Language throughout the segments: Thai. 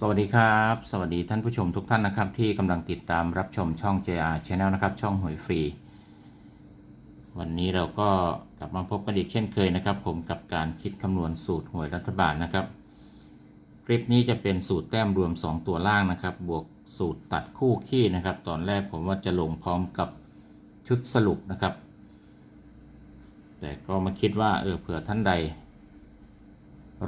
สวัสดีครับ สวัสดีท่านผู้ชมทุกท่านนะครับ ที่กำลังติดตามรับชมช่อง JR Channel นะครับ ช่องหวยฟรี วันนี้เราก็กลับมาพบกันอีกเช่นเคยนะครับ ผมกับการคิดคำนวณสูตรหวยรัฐบาลนะครับ คลิปนี้จะเป็นสูตรแต้มรวม 2 ตัวล่างนะครับ บวกสูตรตัดคู่ขี้นะครับ ตอนแรกผมว่าจะลงพร้อมกับชุดสรุปนะครับ แต่ก็มาคิดว่าเออเผื่อท่านใด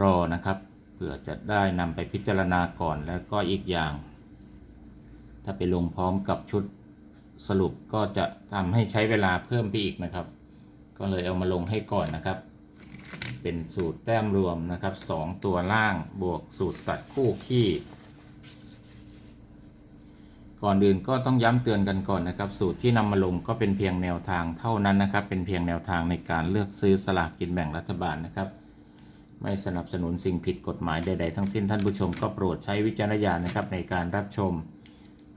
รอนะครับ เผื่อจะได้นำไปพิจารณาก่อนแล้วก็อีกอย่าง ถ้าไปลงพร้อมกับชุดสรุปก็จะทำให้ใช้เวลาเพิ่มไปอีกนะครับ ก็เลยเอามาลงให้ก่อนนะครับ เป็นสูตรแต้มรวมนะครับ 2 ตัวล่างบวกสูตรตัดคู่ขี้ก่อนอื่นก็ต้องย้ำเตือนกันก่อนนะครับ สูตรที่นำมาลงก็เป็นเพียงแนวทางเท่านั้นนะครับ เป็นเพียงแนวทางในการเลือกซื้อสลากกินแบ่งรัฐบาลนะครับ ไม่สนับสนุนสิ่งผิดกฎหมายใด ๆ ทั้งสิ้นท่านผู้ชมก็โปรดใช้วิจารณญาณนะครับในการรับชม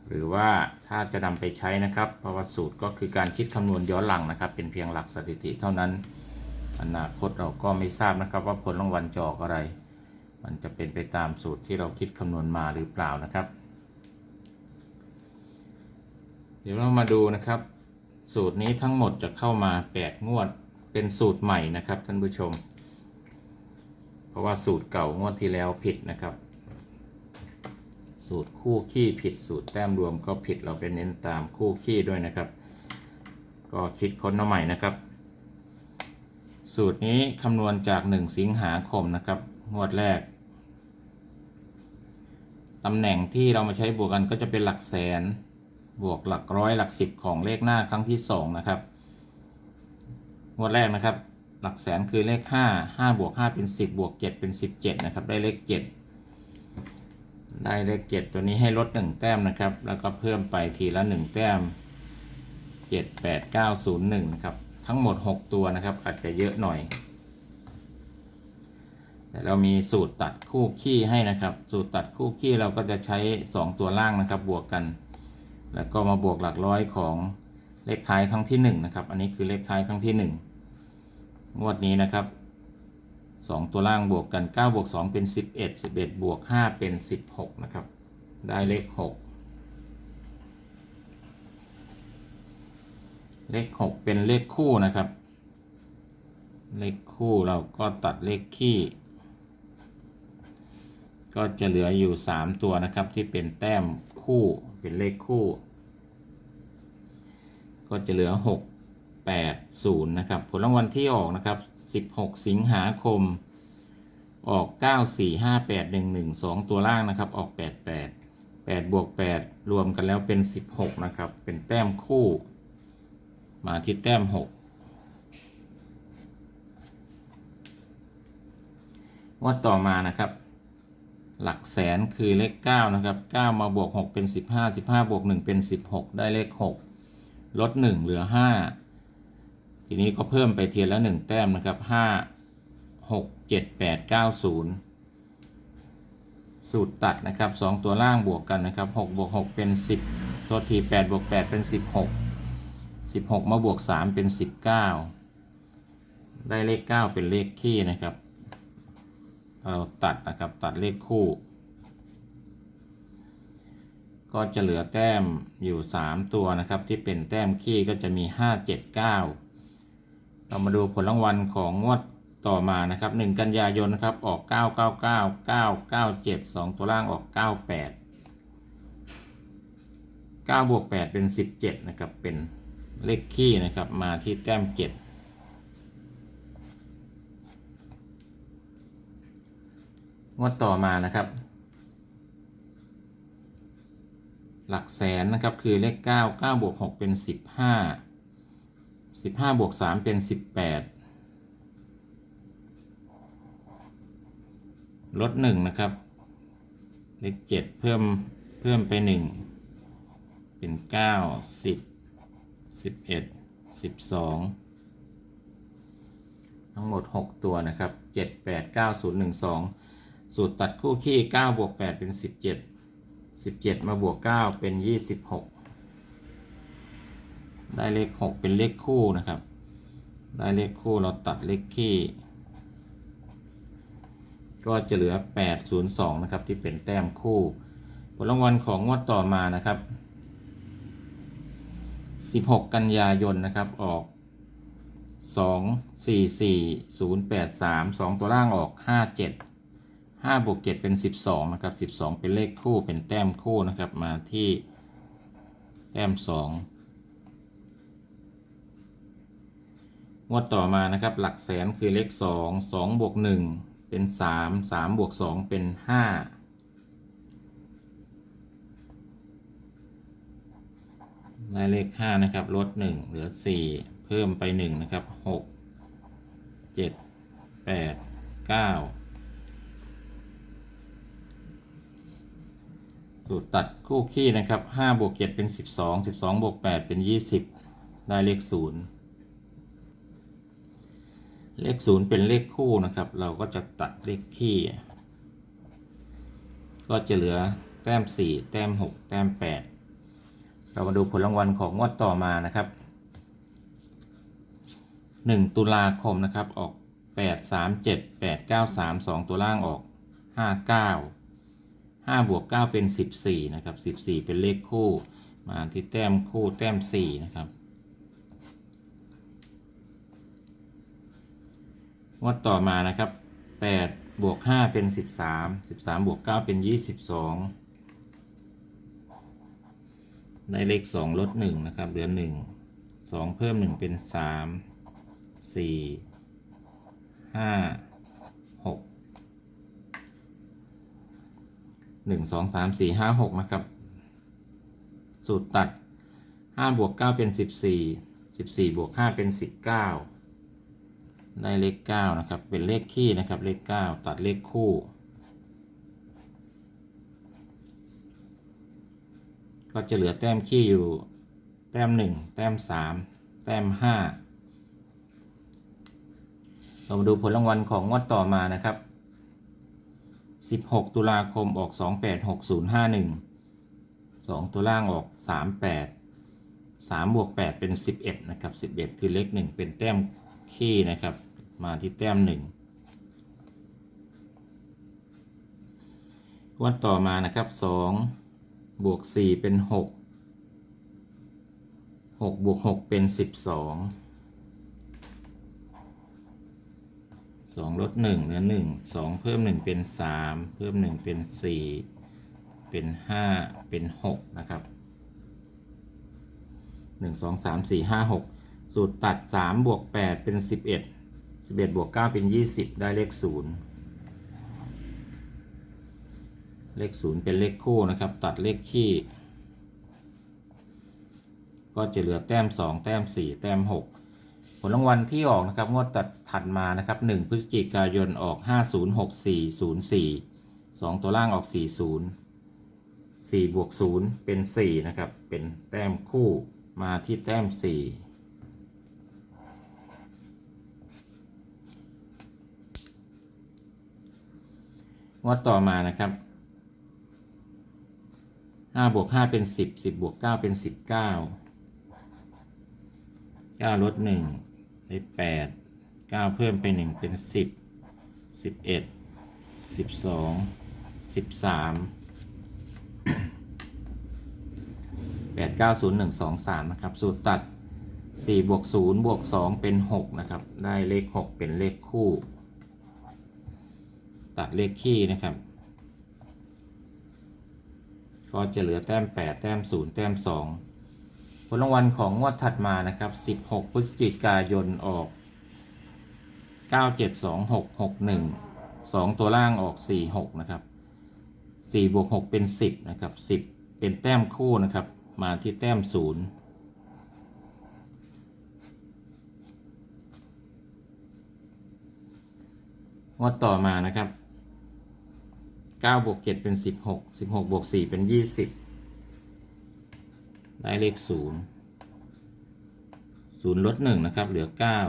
หรือว่าถ้าจะนำไปใช้นะครับเพราะว่าสูตรก็คือการคิดคำนวณย้อนหลังนะครับ เป็นเพียงหลักสถิติเท่านั้น อนาคตเราก็ไม่ทราบนะครับ ว่าผลรางวัลจะออกอะไร มันจะเป็นไปตามสูตรที่เราคิดคำนวณมาหรือเปล่านะครับ เดี๋ยวเรามาดูนะครับ สูตรนี้ทั้งหมดจะเข้ามา 8 งวดเป็นสูตรใหม่นะครับท่านผู้ชม ราะว่าสูตรเก่างวดที่แล้วผิดนะครับ สูตรคู่ขี้ผิดสูตรแต้มรวมก็ผิดเราไปเน้นตามคู่ขี้ด้วยนะครับ ก็คิดค้นมาใหม่นะครับ สูตรนี้คำนวณจาก 1 สิงหาคมนะครับงวดแรกตำแหน่งที่เรามาใช้บวกกันก็จะเป็นหลักแสน บวกหลักร้อยหลักสิบของเลขหน้าครั้งที่ 2 นะครับงวดแรกนะครับ หลักแสนคือเลข 5 5บวก5เป็น 10บวก7เป็น 17 นะครับ ได้เลข 7 ได้เลข 7 ตัวนี้ให้ลด 1 แต้มนะครับ แล้วก็เพิ่มไปทีละ 1 แต้ม 7 8 9 0 1 นะครับ ทั้งหมด 6 ตัวนะครับ อาจจะเยอะหน่อย แต่เรามีสูตรตัดคู่ขี้ให้นะครับ สูตรตัดคู่ขี้เราก็จะใช้ 2 ตัวล่างนะครับ บวกกัน แล้วก็มาบวกหลักร้อยของเลขท้ายครั้งที่ 1 นะครับ อันนี้คือเลขท้ายครั้งที่ 1 งวดนี้นะครับ 2 ตัวล่างบวกกัน 9 บวก 2 เป็น 11 11 บวก 5 เป็น 16 นะครับ ได้เลข 6 เลข 6 เป็นเลขคู่นะครับ เลขคู่เราก็ตัดเลขขี้ ก็จะเหลืออยู่ 3 ตัวนะครับที่เป็นแต้มคู่เป็นเลขคู่ ก็จะเหลือ 6 8 0 นะครับ ผลรางวัลที่ออกนะครับ 16 สิงหาคม ออก 9 4 5 8 1 1 2 ตัวล่างนะครับ ออก 8 8 8บวก8รวมกันแล้วเป็น 16 นะครับ เป็นแต้มคู่ มาที่แต้ม 6 วัดต่อมานะครับ หลักแสนคือเลข 9 นะครับ 9 มาบวก 6 เป็น 15 15 บวก 1 เป็น 16 ได้เลข 6 ลด 1 เหลือ 5 ทีนี้ก็เพิ่มไปเทียละ1แต้มนะครับ5 6 7 8 9 0สูตรตัดนะครับ2ตัวล่างบวกกันนะครับ6บวก6เป็น10ตัวที8บวก8เป็น16 16มาบวก3เป็น19ได้เลข9เป็นเลขคี่นะครับ เราตัดนะครับตัดเลขคู่ ก็จะเหลือแต้มอยู่ 3 ตัวนะครับ ที่เป็นแต้มขี้ก็จะมี 5 7 9 เรามาดูผลรางวัลของงวดต่อมานะครับ 1 กันยายนครับ ออก 9 9 9 9 9 7 2 ตัวล่างออก 98 9บวก8เป็น 17 นะครับ เป็นเลขขี้นะครับ มาที่แต้ม 7 งวดต่อมานะครับ หลักแสนนะครับ คือเลข 9 9บวก6เป็น 15 15บวก3เป็น18ลด1นะครับเลข7เพิ่มเพิ่มไป1เป็น9 10 11 12ทั้งหมด6ตัวนะครับ7 8 9 0 1 2สูตรตัดคู่ขี้9บวก8เป็น17 17มาบวก9เป็น26 ได้เลข 6 เป็นเลขคู่นะครับ ได้เลขคู่เราตัดเลขขี้ก็ก็จะเหลือ 802 นะครับ ที่เป็นแต้มคู่ ผลรางวัลของงวดต่อมานะครับ 16 กันยายนนะครับออก 2 4 4 0 8 3 2 ตัวล่างออก 57 5บวก7เป็น 12 นะครับ 12 เป็นเลขคู่เป็นแต้มคู่นะครับมาที่แต้ม 2 งวดต่อมานะครับ หลักแสนคือเลข 2 2บวก1เป็น 3 3บวก2เป็น 5 ได้เลข 5 นะครับ ลด 1 เหลือ 4 เพิ่มไป 1 นะครับ 6 7 8 9 สูตรตัดคู่ขี้นะครับ5บวก7เป็น 12 12บวก8เป็น 20 ได้เลข 0 เลข0เป็นเลขคู่นะครับ เราก็จะตัดเลขขี้ ก็จะเหลือแต้ม 4 แต้ม 6 แต้ม 8 เรามาดูผลรางวัลของงวดต่อมานะครับ 1 ตุลาคมนะครับออก 8 3 7 8 9 3 2 ตัวล่างออก 5 9 5บวก9เป็น 14 นะครับ 14 เป็นเลขคู่ มาที่แต้มคู่แต้ม 4 นะครับ งวดต่อมานะครับ8บวก5เป็น13 13บวก9เป็น22ได้เลข2ลด1นะครับเหลือ1 2เพิ่ม1เป็น3 4 5 6 1 2 3 4 5 6นะครับ สูตรตัด5บวก9เป็น14 14บวก5เป็น19 ได้เลข9นะครับ เป็นเลขคี่นะครับ เลข 9 ตัดเลขคู่ ก็จะเหลือแต้มขี้อยู่ แต้ม 1 แต้ม 3 แต้ม 5 เรามาดูผลรางวัลของงวดต่อมานะครับ 16 ตุลาคมออก 286051 2 ตัวล่างออก 38 3 บวก 8 เป็น 11 นะครับ 11 คือเลข 1 เป็นแต้มขี้นะครับ มาที่แต้ม1งวัดต่อมานะครับ2บวก4เป็น6 6บวก6เป็น12สองลดหนึ่งเหลือหนึ่งสองเพิ่มหนึ่งเป็นสามเพิ่มหนึ่งเป็นสี่เป็นห้าเป็นหกนะครับหนึ่งสองสามสี่ห้าหกสูตรตัดสามบวกแปดเป็นสิบเอ็ด สิบเอ็ดบวกเก้าเป็นยี่สิบได้เลขศูนย์เลขศูนย์เป็นเลขคู่นะครับ ตัดเลขคี่ก็จะเหลือแต้มสองแต้มสี่แต้มหกผลรางวัลที่ออกนะครับ งวดตัดถัดมานะครับ 1 พฤศจิกายนออก 506404 2 ตัวล่างออก 40 4บวก0เป็น 4 นะครับ เป็นแต้มคู่มาที่แต้ม 4 ง วัดต่อมานะครับ5บวก5เป็น10 10บบวก9เป็น19 9ลด1ได้แปดเก้าเพิ่มไปหนึ่งเป็นสิบสิบเอ็ดสิบสองสิบสามแปดเก้าศูนย์หนึ่งสองสามนะครับ สูตรตัดสี่บวกศูนย์บวกสองเป็นหกนะครับ ได้เลขหกเป็นเลขคู่ ตัดเลขคี่นะครับ ก็จะเหลือแต้มแปดแต้มศูนย์แต้มสองผลรางวัลของงวดถัดมานะครับ 16 พฤศจิกายนออก 972661 2 ตัวล่างออก 46 นะครับ 4 บวก 6 เป็น 10 นะครับ 10 เป็นแต้มคู่นะครับ มาที่แต้ม 0 งวดต่อมานะครับ 9บวก7เป็น 16 16บวก4เป็น 20 ได้เลขศูนย์ศูนย์ลดหนึ่งนะครับ เหลือเก้า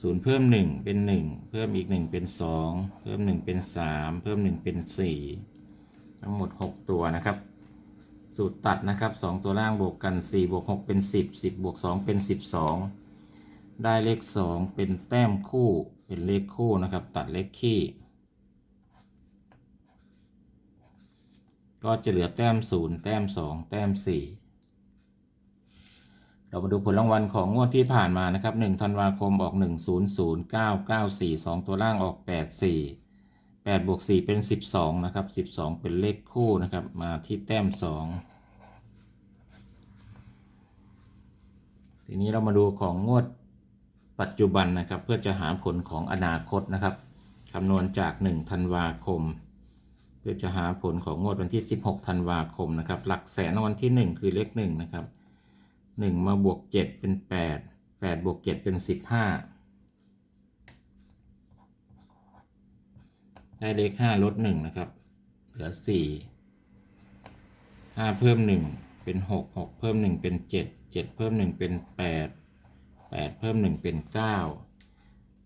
ศูนย์เพิ่มหนึ่งเป็นหนึ่งเพิ่มอีกหนึ่งเป็นสองเพิ่มหนึ่งเป็นสามเพิ่มหนึ่งเป็นสี่ทั้งหมดหกตัวนะครับ สูตรตัดนะครับสองตัวล่างบวกกันสี่บวกหกเป็นสิบสิบบวกสองเป็นสิบสองได้เลขสองเป็นแต้มคู่ เป็นเลขคู่นะครับ ตัดเลขคี่ ก็จะเหลือแต้มศูนย์แต้มสองแต้มสี่เรามาดูผลรางวัลของงวดที่ผ่านมานะครับ1ธันวาคมออก 1 0 0 9 9 4 2 ตัวล่างออก 8 4 8บวก4เป็น 12 นะครับ 12 เป็นเลขคู่นะครับ มาที่แต้ม 2 ทีนี้เรามาดูของงวดปัจจุบันนะครับ เพื่อจะหาผลของอนาคตนะครับคำนวณจาก 1 ธันวาคม พื่อจะหาผลของงวดวันที่ 16 ธันวาคมนะครับ หลักแสนวัลที่ 1 คือเลข1นะครับ 1 มาบวก 7 เป็น 8 8 บวก 7 เป็น 15 ได้เลข 5 ลด 1 นะครับ เหลือ 4 5 เพิ่ม 1 เป็น 6 6 เพิ่ม 1 เป็น 7 7 เพิ่ม 1 เป็น 8 8 เพิ่ม 1 เป็น 9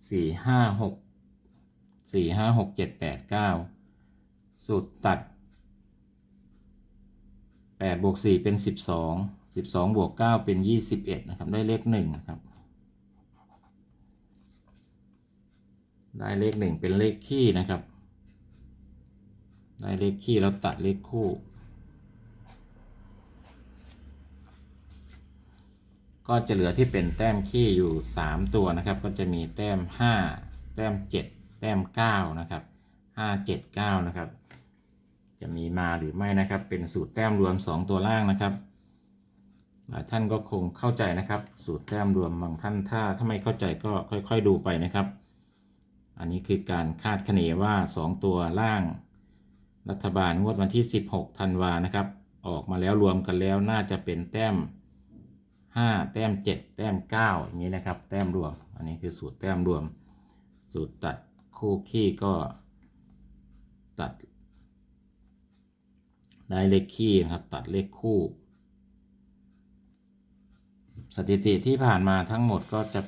4 5 6 4 5 6 7 8 9 สูตรตัด8บวก4เป็น 12 12บวก9เป็น 21 นะครับ ได้เลข1นะครับ ได้เลข 1 เป็นเลขคี่นะครับ ได้เลขคี่แล้วตัดเลขคู่ ก็จะเหลือที่เป็นแต้มคี่อยู่ 3 ตัวนะครับ ก็จะมีแต้ม 5 แต้ม 7 แต้ม 9 นะครับ 5 7 9 นะครับ จะมีมาหรือไม่นะครับ เป็นสูตรแต้มรวม 2 ตัวล่างนะครับหลายท่านก็คงเข้าใจนะครับ สูตรแต้มรวมบางท่านถ้าถ้าไม่เข้าใจก็ค่อยๆดูไปนะครับ อันนี้คือการคาดคะเนว่า 2 ตัวล่าง รัฐบาลงวดวันที่ 16ธันวานะครับ ออกมาแล้วรวมกันแล้วน่าจะเป็นแต้ม 5 แต้ม 7 แต้ม 9 อย่างนี้นะครับ แต้มรวม อันนี้คือสูตรแต้มรวม สูตรตัดคู่ขี้ก็ ตัดได้เลขขี้นะครับ ตัดเลขคู่ สถิติที่ผ่านมาทั้งหมดก็จะ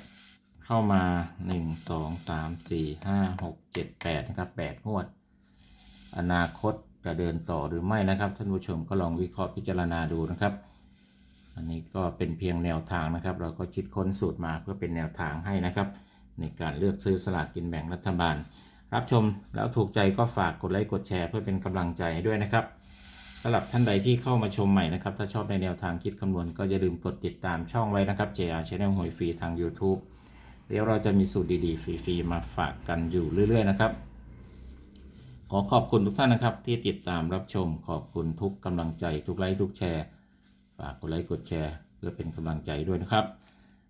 เข้ามา 1 2 3 4 5 6 7 8 นะครับ 8 งวด อนาคตจะเดินต่อหรือไม่นะครับ ท่านผู้ชมก็ลองวิเคราะห์พิจารณาดูนะครับ อันนี้ก็เป็นเพียงแนวทางนะครับ เราก็คิดค้นสูตรมาเพื่อเป็นแนวทางให้นะครับ ในการเลือกซื้อสลากกินแบ่งรัฐบาล รับชมแล้วถูกใจก็ฝากกดไลค์กดแชร์เพื่อเป็นกำลังใจให้ด้วยนะครับสำหรับท่านใดที่เข้ามาชมใหม่นะครับ ถ้าชอบในแนวทางคิดคำนวณก็อย่าลืมกดติดตามช่องไว้นะครับ JR Channel หวยฟรีทาง YouTube เดี๋ยวเราจะมีสูตรดีๆ ฟรีๆ มาฝากกันอยู่เรื่อย ๆ นะครับ ขอขอบคุณทุกท่านนะครับ ที่ติดตามรับชมขอบคุณทุกกำลังใจ ทุกไลค์ทุกแชร์ ฝากกดไลค์กดแชร์ เพื่อเป็นกำลังใจด้วยนะครับ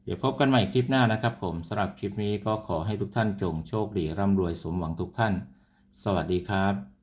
เดี๋ยวพบกันใหม่คลิปหน้านะครับผมสำหรับคลิปนี้ก็ขอให้ทุกท่านจงโชคดีร่ำรวยสมหวังทุกท่าน สวัสดีครับ